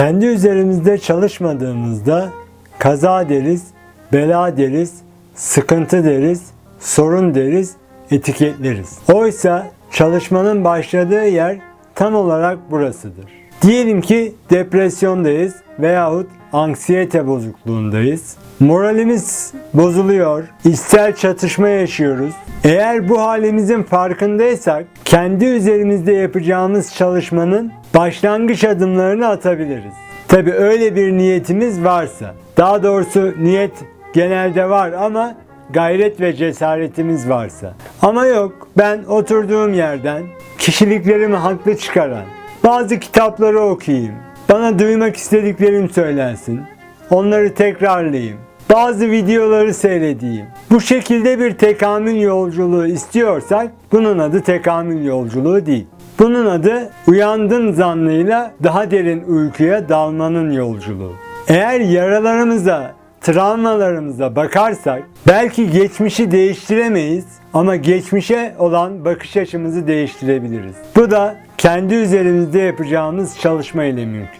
Kendi üzerimizde çalışmadığımızda kaza deriz, bela deriz, sıkıntı deriz, sorun deriz, etiketleriz. Oysa çalışmanın başladığı yer tam olarak burasıdır. Diyelim ki depresyondayız veyahut anksiyete bozukluğundayız. Moralimiz bozuluyor, içsel çatışma yaşıyoruz. Eğer bu halimizin farkındaysak kendi üzerimizde yapacağımız çalışmanın başlangıç adımlarını atabiliriz. Tabi öyle bir niyetimiz varsa. Daha doğrusu niyet genelde var ama gayret ve cesaretimiz varsa. Ama yok ben oturduğum yerden kişiliklerimi haklı çıkaran bazı kitapları okuyayım. Bana duymak istediklerim söylensin. Onları tekrarlayayım. Bazı videoları seyredeyim. Bu şekilde bir tekamül yolculuğu istiyorsak bunun adı tekamül yolculuğu değil. Bunun adı uyandın zannıyla daha derin uykuya dalmanın yolculuğu. Eğer yaralarımıza, travmalarımıza bakarsak belki geçmişi değiştiremeyiz ama geçmişe olan bakış açımızı değiştirebiliriz. Bu da kendi üzerimizde yapacağımız çalışma ile mümkün.